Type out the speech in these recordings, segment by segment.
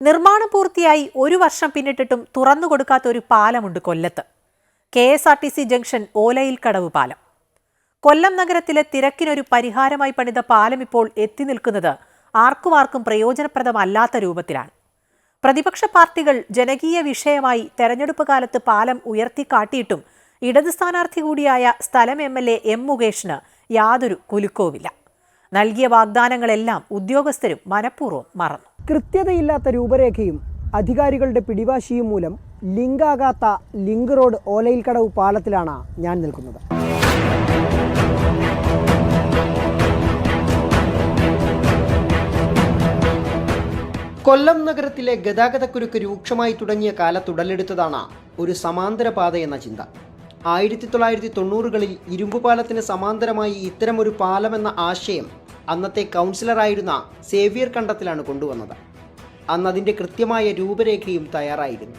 നിർമ്മാണം പൂർത്തിയായി ഒരു വർഷം പിന്നിട്ടിട്ടും തുറന്നു കൊടുക്കാത്ത ഒരു പാലമുണ്ട് കൊല്ലത്ത്. K S R T C junction ഓലയിൽ കടവ് പാലം. കൊല്ലം നഗരത്തിലെ തിരക്കിനൊരു പരിഹാരമായി പണിത പാലം ഇപ്പോൾ എത്തി നിൽക്കുന്നത് ആർക്കും ആർക്കും പ്രയോജനപ്രദമല്ലാത്ത രൂപത്തിലാണ്. പ്രതിപക്ഷ പാർട്ടികൾ ജനകീയ വിഷയമായി തെരഞ്ഞെടുപ്പ് കാലത്ത് പാലം ഉയർത്തിക്കാട്ടിയിട്ടും ഇടത് സ്ഥാനാർത്ഥി കൂടിയായ സ്ഥലം എം എൽ എ എം മുകേഷിന് യാതൊരു കുലുക്കവുമില്ല. നൽകിയ വാഗ്ദാനങ്ങളെല്ലാം ഉദ്യോഗസ്ഥരും മനഃപൂർവം മറന്നു. കൃത്യതയില്ലാത്ത രൂപരേഖയും അധികാരികളുടെ പിടിവാശിയും മൂലം ലിങ്കാകാത്ത ലിങ്ക് റോഡ് ഓലയിൽക്കടവ് പാലത്തിലാണ് ഞാൻ നിൽക്കുന്നത്. കൊല്ലം നഗരത്തിലെ ഗതാഗതക്കുരുക്ക് രൂക്ഷമായി തുടങ്ങിയ കാലത്തുടലെടുത്തതാണ് ഒരു സമാന്തര പാത എന്ന ചിന്ത. ആയിരത്തി തൊള്ളായിരത്തി തൊണ്ണൂറുകളിൽ ഇരുമ്പുപാലത്തിന് സമാന്തരമായി ഇത്തരമൊരു പാലമെന്ന ആശയം അന്നത്തെ കൗൺസിലറായിരുന്ന സേവിയർ കണ്ടത്തിലാണ് കൊണ്ടുവന്നത്. അന്ന് അതിന്റെ കൃത്യമായ രൂപരേഖയും തയ്യാറായിരുന്നു.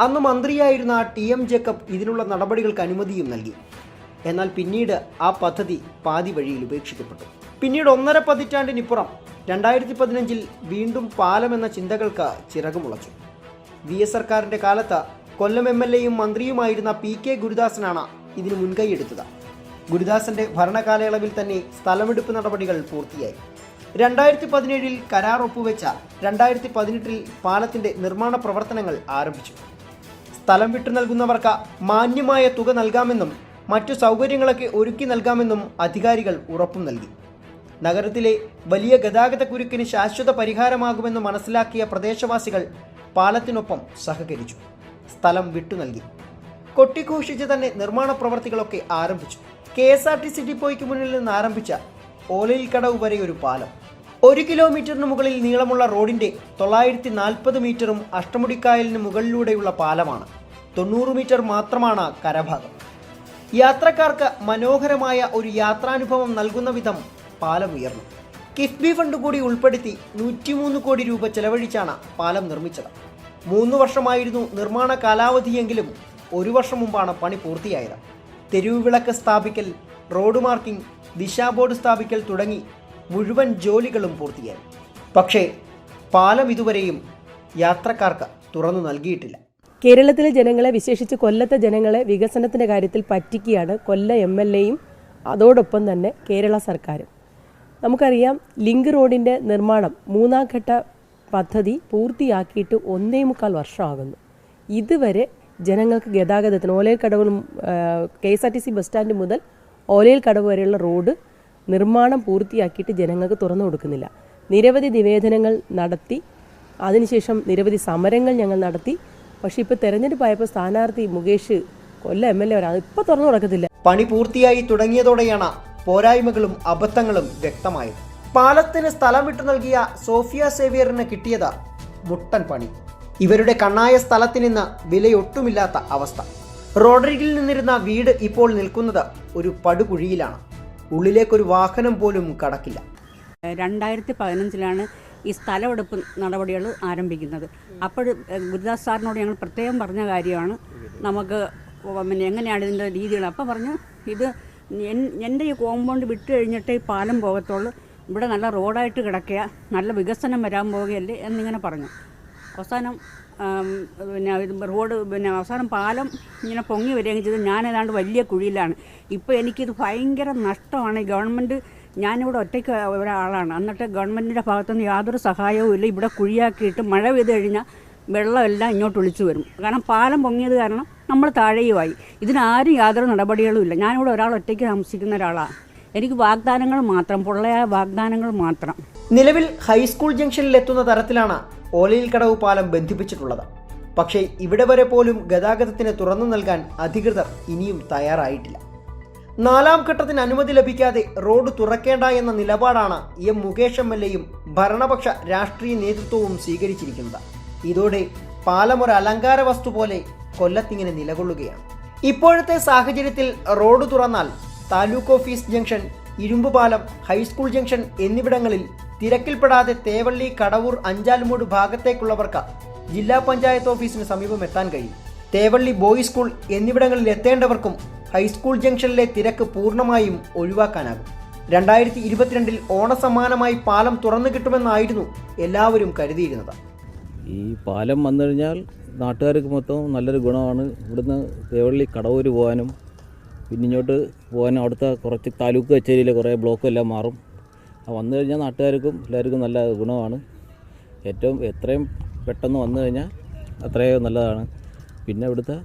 അന്ന് മന്ത്രിയായിരുന്ന ടി എം ജേക്കബ് ഇതിനുള്ള നടപടികൾക്ക് അനുമതിയും നൽകി. എന്നാൽ പിന്നീട് ആ പദ്ധതി പാതി വഴിയിൽ ഉപേക്ഷിക്കപ്പെട്ടു. പിന്നീട് ഒന്നര പതിറ്റാണ്ടിനിപ്പുറം രണ്ടായിരത്തി പതിനഞ്ചിൽ വീണ്ടും പാലം എന്ന ചിന്തകൾക്ക് ചിറകുമുളച്ചു. വി എസ് സർക്കാരിന്റെ കാലത്ത് കൊല്ലം എം എൽ എയും മന്ത്രിയുമായിരുന്ന പി കെ ഗുരുദാസനാണ് ഇതിന് മുൻകൈയെടുത്തത്. ഗുരുദാസന്റെ ഭരണകാലയളവിൽ തന്നെ സ്ഥലമെടുപ്പ് നടപടികൾ പൂർത്തിയായി. രണ്ടായിരത്തി പതിനേഴിൽ കരാർ ഒപ്പുവെച്ച രണ്ടായിരത്തി പതിനെട്ടിൽ പാലത്തിന്റെ നിർമ്മാണ പ്രവർത്തനങ്ങൾ ആരംഭിച്ചു. സ്ഥലം വിട്ടു നൽകുന്നവർക്ക് മാന്യമായ തുക നൽകാമെന്നും മറ്റു സൗകര്യങ്ങളൊക്കെ ഒരുക്കി നൽകാമെന്നും അധികാരികൾ ഉറപ്പും നൽകി. നഗരത്തിലെ വലിയ ഗതാഗത കുരുക്കിന് ശാശ്വത പരിഹാരമാകുമെന്ന് മനസ്സിലാക്കിയ പ്രദേശവാസികൾ പാലത്തിനൊപ്പം സഹകരിച്ചു. സ്ഥലം വിട്ടു നൽകി. കൊട്ടിഘോഷിച്ച് തന്നെ നിർമ്മാണ പ്രവർത്തികളൊക്കെ ആരംഭിച്ചു. K S R T C ഡിപ്പോയ്ക്ക് മുന്നിൽ നിന്ന് ആരംഭിച്ച ഓലയിൽ കടവ് വരെ ഒരു പാലം. ഒരു കിലോമീറ്ററിന് മുകളിൽ നീളമുള്ള റോഡിന്റെ തൊള്ളായിരത്തി നാൽപ്പത് മീറ്ററും അഷ്ടമുടിക്കായലിന് മുകളിലൂടെയുള്ള പാലമാണ്. തൊണ്ണൂറ് മീറ്റർ മാത്രമാണ് കരഭാഗം. യാത്രക്കാർക്ക് മനോഹരമായ ഒരു യാത്രാനുഭവം നൽകുന്ന വിധം പാലം ഉയർന്നു. കിഫ്ബി ഫണ്ട് കൂടി ഉൾപ്പെടുത്തി നൂറ്റിമൂന്ന് കോടി രൂപ ചെലവഴിച്ചാണ് പാലം നിർമ്മിച്ചത്. മൂന്ന് വർഷമായിരുന്നു നിർമ്മാണ കാലാവധിയെങ്കിലും ഒരു വർഷം മുമ്പാണ് പണി പൂർത്തിയായത്. തെരുവുവിളക്ക് സ്ഥാപിക്കൽ റോഡ് മാർക്കിംഗ് ദിശാ ബോർഡ് സ്ഥാപിക്കൽ തുടങ്ങി മുഴുവൻ ജോലികളും പൂർത്തിയായി. പക്ഷേ പാലം ഇതുവരെയും യാത്രക്കാർക്ക് തുറന്നു നൽകിയിട്ടില്ല. കേരളത്തിലെ ജനങ്ങളെ വിശേഷിച്ച് കൊല്ലത്തെ ജനങ്ങളെ വികസനത്തിന്റെ കാര്യത്തിൽ പറ്റിക്കുകയാണ് കൊല്ല എം എൽ എയും അതോടൊപ്പം തന്നെ കേരള സർക്കാരും. നമുക്കറിയാം ലിങ്ക് റോഡിന്റെ നിർമ്മാണം മൂന്നാം ഘട്ട പദ്ധതി പൂർത്തിയാക്കിയിട്ട് ഒന്നേ മുക്കാൽ വർഷമാകുന്നു. ഇതുവരെ ജനങ്ങൾക്ക് ഗതാഗതത്തിന് ഓലയിൽ കടവും K S R T C bus stand മുതൽ ഓലയിൽ കടവ് വരെയുള്ള റോഡ് നിർമ്മാണം പൂർത്തിയാക്കിയിട്ട് ജനങ്ങൾക്ക് തുറന്നു കൊടുക്കുന്നില്ല. നിരവധി നിവേദനങ്ങൾ നടത്തി അതിനുശേഷം നിരവധി സമരങ്ങൾ ഞങ്ങൾ നടത്തി. പക്ഷേ ഇപ്പോൾ തെരഞ്ഞെടുപ്പായപ്പോൾ സ്ഥാനാർത്ഥി മുകേഷ് കൊല്ല എം എൽ എ വരാം ഇപ്പോൾ തുറന്നു കൊടുക്കത്തില്ല. പണി പൂർത്തിയായി തുടങ്ങിയതോടെയാണ് പോരായ്മകളും അബദ്ധങ്ങളും വ്യക്തമായത്. പാലത്തിന് സ്ഥലം വിട്ടു നൽകിയ സോഫിയ സേവിയറിന് കിട്ടിയത് മുട്ടൻ പണി. ഇവരുടെ കണ്ണായ സ്ഥലത്തു നിന്ന് വിലയൊട്ടുമില്ലാത്ത അവസ്ഥ. റോഡരികിൽ നിന്നിരുന്ന വീട് ഇപ്പോൾ നിൽക്കുന്നത് ഒരു പടുകുഴിയിലാണ്. ഉള്ളിലേക്കൊരു വാഹനം പോലും കടക്കില്ല. രണ്ടായിരത്തി പതിനഞ്ചിലാണ് ഈ സ്ഥലമെടുപ്പ് നടപടികൾ ആരംഭിക്കുന്നത്. അപ്പോൾ ഗുരുദാസ് സാറിനോട് ഞങ്ങൾ പ്രത്യേകം പറഞ്ഞ കാര്യമാണ്. നമുക്ക് പിന്നെ എങ്ങനെയാണ് ഇതിന്റെ രീതികൾ? അപ്പോൾ പറഞ്ഞു ഇത് എൻ- എന്റെ ഈ കോമ്പൗണ്ട് വിട്ട് കഴിഞ്ഞിട്ട് ഈ പാലം പോകത്തുള്ളൂ. ഇവിടെ നല്ല റോഡായിട്ട് കിടക്കുക നല്ല വികസനം വരാൻ പോവുകയല്ലേ എന്നിങ്ങനെ പറഞ്ഞു. അവസാനം പിന്നെ റോഡ് പിന്നെ അവസാനം പാലം ഇങ്ങനെ പൊങ്ങി വരികയും ചെയ്ത്. ഞാൻ ഏതാണ്ട് വലിയ കുഴിയിലാണ്. ഇപ്പോൾ എനിക്കിത് ഭയങ്കര നഷ്ടമാണ്. ഈ ഗവൺമെന്റ് ഞാനിവിടെ ഒറ്റയ്ക്ക് ഒരാളാണ്. എന്നിട്ട് ഗവൺമെന്റിന്റെ ഭാഗത്തുനിന്ന് യാതൊരു സഹായവും ഇല്ല. ഇവിടെ കുഴിയാക്കിയിട്ട് മഴ പെയ്ത് കഴിഞ്ഞാൽ വെള്ളമെല്ലാം ഇങ്ങോട്ട് ഒളിച്ചു വരും. കാരണം പാലം പൊങ്ങിയത് കാരണം നമ്മൾ താഴെയുമായി. ഇതിനാരും യാതൊരു നടപടികളും ഇല്ല. ഞാനിവിടെ ഒരാൾ ഒറ്റയ്ക്ക് താമസിക്കുന്ന ഒരാളാണ് എനിക്ക് വാഗ്ദാനങ്ങൾ മാത്രം പൊള്ളയായ വാഗ്ദാനങ്ങൾ മാത്രം. നിലവിൽ ഹൈസ്കൂൾ ജംഗ്ഷനിൽ എത്തുന്ന തരത്തിലാണ് ഓലയിൽ കടവ് പാലം ബന്ധിപ്പിച്ചിട്ടുള്ളത് പക്ഷേ ഇവിടെ വരെ പോലും ഗതാഗതത്തിന് തുറന്നു നൽകാൻ അധികൃതർ ഇനിയും തയ്യാറായിട്ടില്ല. നാലാം ഘട്ടത്തിന് അനുമതി ലഭിക്കാതെ റോഡ് തുറക്കേണ്ട എന്ന നിലപാടാണ് എം മുകേഷ് എം എൽ എയും ഭരണപക്ഷ രാഷ്ട്രീയ നേതൃത്വവും സ്വീകരിച്ചിരിക്കുന്നത്. ഇതോടെ പാലം ഒരു അലങ്കാര വസ്തു പോലെ കൊല്ലത്തിങ്ങനെ നിലകൊള്ളുകയാണ്. ഇപ്പോഴത്തെ സാഹചര്യത്തിൽ റോഡ് തുറന്നാൽ താലൂക്ക് ഓഫീസ് ജംഗ്ഷൻ ഇരുമ്പുപാലം ഹൈസ്കൂൾ ജംഗ്ഷൻ എന്നിവിടങ്ങളിൽ തിരക്കിൽപ്പെടാതെ തേവള്ളി കടവൂർ അഞ്ചാൽമൂട് ഭാഗത്തേക്കുള്ളവർക്ക് ജില്ലാ പഞ്ചായത്ത് ഓഫീസിന് സമീപം എത്താൻ കഴിയും. തേവള്ളി ബോയ്സ് സ്കൂൾ എന്നിവിടങ്ങളിൽ എത്തേണ്ടവർക്കും ഹൈസ്കൂൾ ജംഗ്ഷനിലെ തിരക്ക് പൂർണമായും ഒഴിവാക്കാനാകും. രണ്ടായിരത്തി ഇരുപത്തിരണ്ടിൽ ഓണസമ്മാനമായി പാലം തുറന്നു കിട്ടുമെന്നായിരുന്നു എല്ലാവരും കരുതിയിരുന്നത്. ഈ പാലം വന്നു കഴിഞ്ഞാൽ നാട്ടുകാർക്ക് മൊത്തം നല്ലൊരു ഗുണമാണ്. ഇവിടുന്ന് തേവള്ളി കടവൂർ പോകാനും പിന്നിങ്ങോട്ട് പോകാനും അവിടുത്തെ കുറച്ച് താലൂക്ക് കച്ചേരിയിലെ കുറേ ബ്ലോക്കും എല്ലാം മാറും. വന്നു കഴിഞ്ഞാൽ നാട്ടുകാർക്കും എല്ലാവർക്കും നല്ല ഗുണമാണ്. ഏറ്റവും എത്രയും പെട്ടെന്ന് വന്നു കഴിഞ്ഞാൽ അത്രയും നല്ലതാണ്. പിന്നെ ഇവിടുത്തെ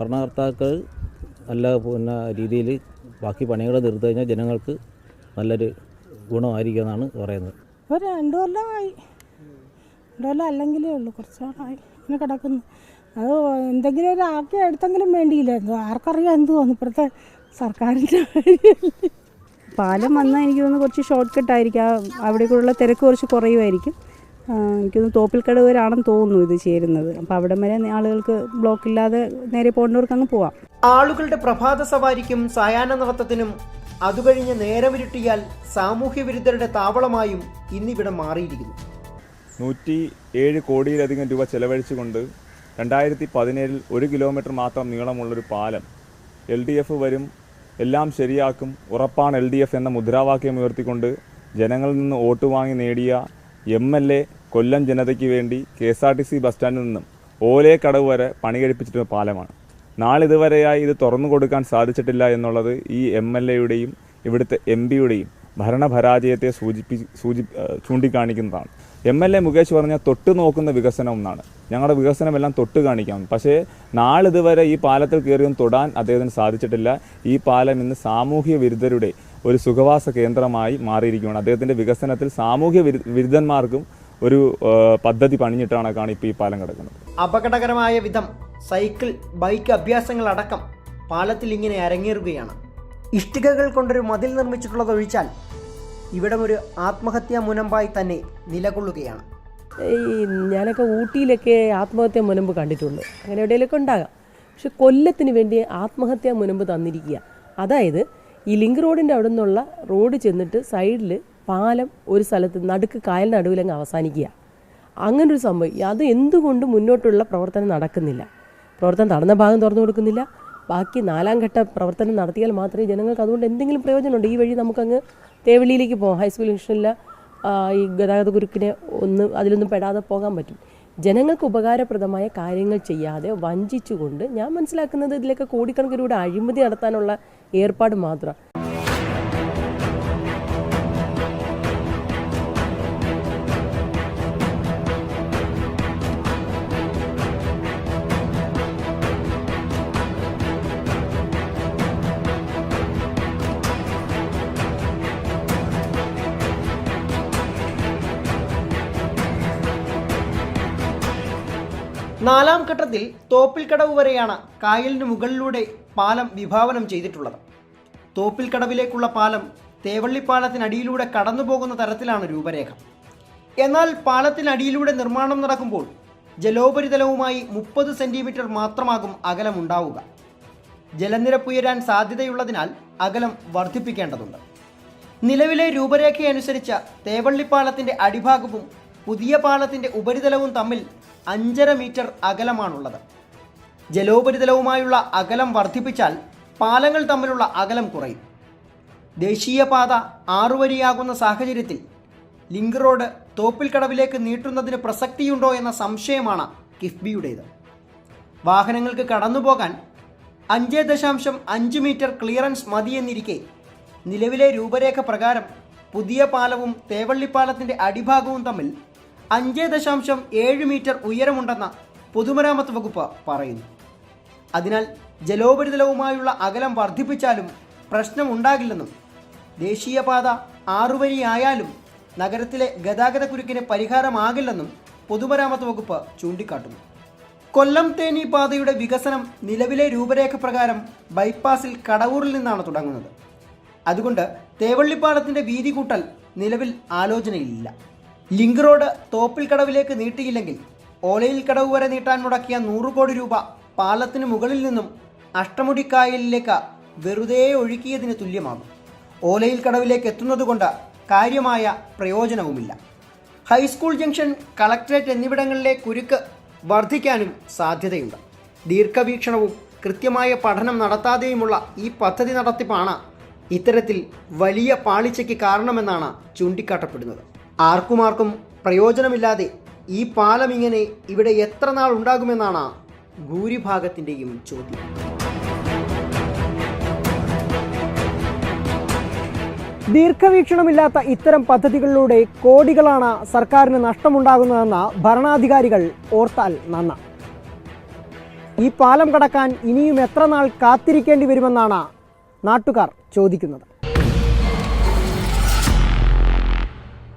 ഭരണകർത്താക്കൾ നല്ല പിന്നെ രീതിയിൽ ബാക്കി പണികൾ തീർത്തു കഴിഞ്ഞാൽ ജനങ്ങൾക്ക് നല്ലൊരു ഗുണമായിരിക്കുമെന്നാണ് പറയുന്നത്. ഒരു രണ്ടു കൊല്ലമായി. രണ്ടു കൊല്ലം അല്ലെങ്കിലേ ഉള്ളൂ. കുറച്ച് നാളായി. ഇങ്ങനെ കിടക്കുന്നു. അത് എന്തെങ്കിലും ഒരു ആക്കി എടുത്തെങ്കിലും വേണ്ടിയില്ലായിരുന്നു. ആർക്കറിയാം എന്തുവാന്ന്. ഇപ്പോഴത്തെ സർക്കാരിന്റെ. പാലം വന്നാൽ എനിക്ക് തോന്നുന്നു കുറച്ച് ഷോർട്ട് കട്ടായിരിക്കും അവിടേക്കുള്ള തിരക്ക് കുറച്ച് കുറയുമായിരിക്കും. എനിക്കൊന്ന് തോപ്പിൽക്കട വരെയാണെന്ന് തോന്നുന്നു ഇത് ചേരുന്നത്. അപ്പോൾ അവിടെ വരെ ആളുകൾക്ക് ബ്ലോക്ക് ഇല്ലാതെ നേരെ പോകേണ്ടവർക്ക് അങ്ങ് പോവാം. ആളുകളുടെ പ്രഭാത സവാരിക്കും സായാഹ്ന നടത്തത്തിനും അതുകഴിഞ്ഞ് നേരമിരുട്ടിയാൽ സാമൂഹ്യ വിരുദ്ധരുടെ താവളമായും ഇന്നിവിടെ മാറിയിരിക്കുന്നു. നൂറ്റി ഏഴ് കോടിയിലധികം രൂപ ചെലവഴിച്ചുകൊണ്ട് രണ്ടായിരത്തി പതിനേഴിൽ ഒരു കിലോമീറ്റർ മാത്രം നീളമുള്ളൊരു പാലം എൽ ഡി എഫ് വരും എല്ലാം ശരിയാക്കും ഉറപ്പാണ് എൽ ഡി എഫ് എന്ന മുദ്രാവാക്യം ഉയർത്തിക്കൊണ്ട് ജനങ്ങളിൽ നിന്ന് വോട്ട് വാങ്ങി നേടിയ എം എൽ എ കൊല്ലം ജനതയ്ക്ക് വേണ്ടി K S R T C bus സ്റ്റാൻഡിൽ നിന്നും ഓലേക്കടവ് വരെ പണി കഴിപ്പിച്ചിട്ടുള്ള പാലമാണ്. നാളിതുവരെയായി ഇത് തുറന്നു കൊടുക്കാൻ സാധിച്ചിട്ടില്ല എന്നുള്ളത് ഈ എം എൽ എയുടെയും ഇവിടുത്തെ എം പിയുടെയും ഭരണപരാജയത്തെ സൂചിപ്പി സൂചി ചൂണ്ടിക്കാണിക്കുന്നതാണ്. എം എൽ എ മുകേഷ് പറഞ്ഞാൽ തൊട്ട് നോക്കുന്ന വികസനം എന്നാണ് ഞങ്ങളുടെ വികസനമെല്ലാം തൊട്ട് കാണിക്കാം. പക്ഷേ നാളിതുവരെ ഈ പാലത്തിൽ കയറിയും തൊടാൻ അദ്ദേഹത്തിന് സാധിച്ചിട്ടില്ല. ഈ പാലം ഇന്ന് സാമൂഹ്യ വിരുദ്ധരുടെ ഒരു സുഖവാസ കേന്ദ്രമായി മാറിയിരിക്കുകയാണ്. അദ്ദേഹത്തിന്റെ വികസനത്തിൽ സാമൂഹ്യ വിരു വിരുദ്ധന്മാർക്കും ഒരു പദ്ധതി പണിഞ്ഞിട്ടാണ് കാണി ഇപ്പോൾ ഈ പാലം കിടക്കുന്നത്. അപകടകരമായ വിധം സൈക്കിൾ ബൈക്ക് അഭ്യാസങ്ങളടക്കം പാലത്തിൽ ഇങ്ങനെ അരങ്ങേറുകയാണ്. ഇഷ്ടികകൾ കൊണ്ടൊരു മതിൽ നിർമ്മിച്ചിട്ടുള്ളതൊഴിച്ചാൽ ഇവിടം ഒരു ആത്മഹത്യാ മുനമ്പായി തന്നെ നിലകൊള്ളുകയാണ്. ഈ ഞാനൊക്കെ ഊട്ടിയിലൊക്കെ ആത്മഹത്യാ മുനമ്പ് കണ്ടിട്ടുണ്ട്. അങ്ങനെ എവിടെയെങ്കിലുമൊക്കെ ഉണ്ടാകാം. പക്ഷെ കൊല്ലത്തിന് വേണ്ടി ആത്മഹത്യാ മുനമ്പ് തന്നിരിക്കുക. അതായത് ഈ ലിങ്ക് റോഡിന്റെ അവിടെ നിന്നുള്ള റോഡ് ചെന്നിട്ട് സൈഡിൽ പാലം ഒരു സ്ഥലത്ത് നടുക്ക് കായൽ നടുവിലങ്ങ് അവസാനിക്കുക. അങ്ങനൊരു സംഭവം. അത് എന്തുകൊണ്ട് മുന്നോട്ടുള്ള പ്രവർത്തനം നടക്കുന്നില്ല. പ്രവർത്തനം നടന്ന ഭാഗം തുറന്നു കൊടുക്കുന്നില്ല. ബാക്കി നാലാം ഘട്ട പ്രവർത്തനം നടത്തിയാൽ മാത്രമേ ജനങ്ങൾക്ക് അതുകൊണ്ട് എന്തെങ്കിലും പ്രയോജനമുണ്ട്. ഈ വഴി നമുക്കങ്ങ് തേവള്ളിയിലേക്ക് പോകാം ഹൈസ്കൂൾ ജംഗ്ഷനിലെ ആ, ഈ ഗതാഗത കുരുക്കിനെ ഒന്ന് അതിലൊന്നും പെടാതെ പോകാൻ പറ്റും. ജനങ്ങൾക്ക് ഉപകാരപ്രദമായ കാര്യങ്ങൾ ചെയ്യാതെ വഞ്ചിച്ചുകൊണ്ട് ഞാൻ മനസ്സിലാക്കുന്നത് ഇതിലൊക്കെ കോടിക്കണക്കിന് രൂപ അഴിമതി നടത്താനുള്ള ഏർപ്പാട് മാത്രമാണ് നാലാം ഘട്ടത്തിൽ തോപ്പിൽക്കടവ് വരെയാണ് കായലിന് മുകളിലൂടെ പാലം വിഭാവനം ചെയ്തിട്ടുള്ളത്. തോപ്പിൽക്കടവിലേക്കുള്ള പാലം തേവള്ളിപ്പാലത്തിനടിയിലൂടെ കടന്നു പോകുന്ന തരത്തിലാണ് രൂപരേഖ. എന്നാൽ പാലത്തിനടിയിലൂടെ നിർമ്മാണം നടക്കുമ്പോൾ ജലോപരിതലവുമായി മുപ്പത് സെന്റിമീറ്റർ മാത്രമാകും അകലമുണ്ടാവുക ജലനിരപ്പ് ഉയരാൻ സാധ്യതയുള്ളതിനാൽ അകലം വർദ്ധിപ്പിക്കേണ്ടതുണ്ട്. നിലവിലെ രൂപരേഖയനുസരിച്ച് തേവള്ളിപ്പാലത്തിന്റെ അടിഭാഗവും പുതിയ പാലത്തിന്റെ ഉപരിതലവും തമ്മിൽ അഞ്ചര മീറ്റർ അകലമാണുള്ളത്. ജലോപരിതലവുമായുള്ള അകലം വർദ്ധിപ്പിച്ചാൽ പാലങ്ങൾ തമ്മിലുള്ള അകലം കുറയും. ദേശീയപാത ആറുവരിയാകുന്ന സാഹചര്യത്തിൽ ലിങ്ക് റോഡ് തോപ്പിൽ കടവിലേക്ക് നീട്ടുന്നതിന് പ്രസക്തിയുണ്ടോ എന്ന സംശയമാണ് കിഫ്ബിയുടേത്. വാഹനങ്ങൾക്ക് കടന്നുപോകാൻ അഞ്ച് ദശാംശം അഞ്ച് മീറ്റർ ക്ലിയറൻസ് മതിയെന്നിരിക്കെ നിലവിലെ രൂപരേഖ പ്രകാരം പുതിയ പാലവും തേവള്ളിപ്പാലത്തിന്റെ അടിഭാഗവും തമ്മിൽ അഞ്ച് ദശാംശം ഏഴ് മീറ്റർ ഉയരമുണ്ടെന്ന പൊതുമരാമത്ത് വകുപ്പ് പറയുന്നു. അതിനാൽ ജലോപരിതലവുമായുള്ള അകലം വർദ്ധിപ്പിച്ചാലും പ്രശ്നമുണ്ടാകില്ലെന്നും ദേശീയപാത ആറുവരിയായാലും നഗരത്തിലെ ഗതാഗതക്കുരുക്കിന് പരിഹാരമാകില്ലെന്നും പൊതുമരാമത്ത് വകുപ്പ് ചൂണ്ടിക്കാട്ടുന്നു. കൊല്ലം തേനി പാതയുടെ വികസനം നിലവിലെ രൂപരേഖ പ്രകാരം ബൈപ്പാസിൽ കടവൂരിൽ നിന്നാണ് തുടങ്ങുന്നത്. അതുകൊണ്ട് തേവള്ളിപ്പാലത്തിന്റെ വീതി കൂട്ടൽ നിലവിൽ ആലോചനയിലില്ല. ലിങ്ക് റോഡ് തോപ്പിൽ കടവിലേക്ക് നീട്ടിയില്ലെങ്കിൽ ഓലയിൽ കടവ് വരെ നീട്ടാൻ മുടക്കിയ നൂറ് കോടി രൂപ പാലത്തിന് മുകളിൽ നിന്നും അഷ്ടമുടിക്കായലിലേക്ക് വെറുതെ ഒഴുക്കിയതിന് തുല്യമാകും. ഓലയിൽ കടവിലേക്ക് എത്തുന്നതുകൊണ്ട് കാര്യമായ പ്രയോജനവുമില്ല. ഹൈസ്കൂൾ ജംഗ്ഷൻ കളക്ട്രേറ്റ് എന്നിവിടങ്ങളിലെ കുരുക്ക് വർദ്ധിക്കാനും സാധ്യതയുണ്ട്. ദീർഘവീക്ഷണവും കൃത്യമായ പഠനം നടത്താതെയുമുള്ള ഈ പദ്ധതി നടത്തിപ്പാണ് ഇത്തരത്തിൽ വലിയ പാളിച്ചയ്ക്ക് കാരണമെന്നാണ് ചൂണ്ടിക്കാട്ടപ്പെടുന്നത്. ആർക്കുമാർക്കും പ്രയോജനമില്ലാതെ ഈ പാലം ഇങ്ങനെ ഇവിടെ എത്ര നാൾ ഉണ്ടാകുമെന്നാണ് ഭൂരിഭാഗത്തിന്റെയും ചോദ്യം. ദീർഘവീക്ഷണമില്ലാത്ത ഇത്തരം പദ്ധതികളിലൂടെ കോടികളാണ് സർക്കാരിന് നഷ്ടമുണ്ടാകുന്നതെന്ന് ഭരണാധികാരികൾ ഓർത്താൽ നന്ന. ഈ പാലം കടക്കാൻ ഇനിയും എത്ര നാൾ കാത്തിരിക്കേണ്ടി വരുമെന്നാണ് നാട്ടുകാർ ചോദിക്കുന്നത്.